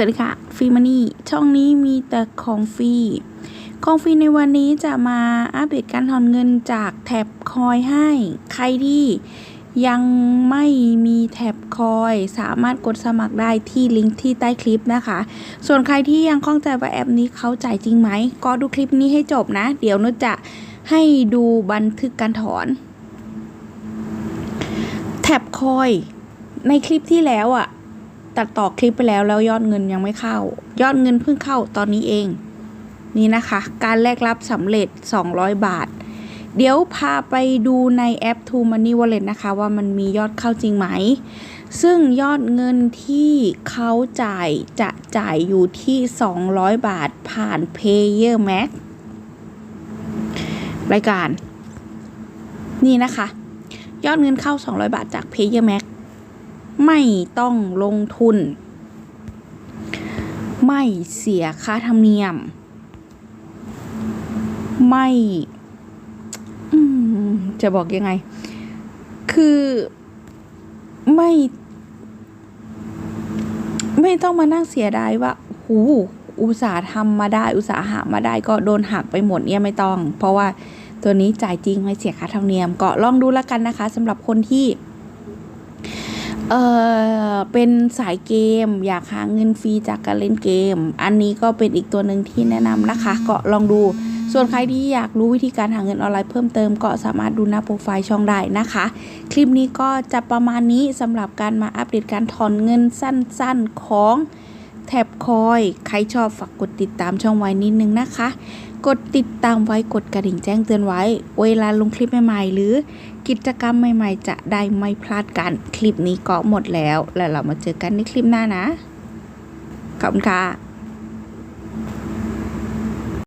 สวัสดีค่ะฟรีมานี่ช่องนี้มีแต่ของฟรีของฟรีในวันนี้จะมาอัปเดตการถอนเงินจากแท็บคอยให้ ใครที่ยังไม่มีแท็บคอยสามารถกดสมัครได้ที่ลิงก์ที่ใต้คลิปนะคะ ส่วนใครที่ยังข้องใจว่าแอปนี้เขาจ่ายจริงไหม ก็ดูคลิปนี้ให้จบนะ เดี๋ยวนุชจะให้ดูบันทึกการถอน แท็บคอย ในคลิปที่แล้วอะ่ะ ตัดต่อคลิปไปแล้วแล้วยอดเงินยังไม่เข้า ยอดเงินเพิ่งเข้าตอนนี้เอง นี่นะคะ การแลกรับสำเร็จ 200 บาท เดี๋ยวพาไปดูในแอป True Money Wallet นะคะ ว่ามันมียอดเข้าจริงไหม ซึ่งยอดเงินที่เขาจ่ายจะจ่ายอยู่ที่ 200 บาทผ่าน Payer Max รายการ นี่นะคะ ยอดเงินเข้า 200 บาทจาก Payer Max ไม่ต้องลงทุน ไม่เสียค่าธรรมเนียม ไม่จะบอกยังไง คือไม่ ไม่ต้องมานั่งเสียดายว่าหูอุตสาห์ทำมาได้ อุตสาห์หามาได้ก็โดนหักไปหมดเนี่ยไม่ต้อง เพราะว่าตัวนี้จ่ายจริงไม่เสียค่าธรรมเนียมก็ลองดูแล้วกันนะคะสำหรับคนที่ เออเป็นสายเกม อยากหาเงินฟรีจากการเล่นเกม อันนี้ก็เป็นอีกตัวหนึ่งที่แนะนำนะคะ ก็ลองดู ส่วนใครที่อยากรู้วิธีการหาเงินออนไลน์เพิ่มเติมก็สามารถดูหน้าโปรไฟล์ช่องได้นะคะ คลิปนี้ก็จะประมาณนี้สำหรับการมาอัปเดตการถอนเงินสั้นๆของ แท็บคอย ใครชอบฝากกดติดตามช่องไว้นิดนึงนะคะ กดติดตามไว้กดกระดิ่งแจ้งเตือนไว้ เวลาลงคลิปใหม่ๆ หรือกิจกรรมใหม่ๆ จะได้ไม่พลาดกัน คลิปนี้ก็หมดแล้ว แล้วเรามาเจอกันในคลิปหน้านะ ขอบคุณค่ะ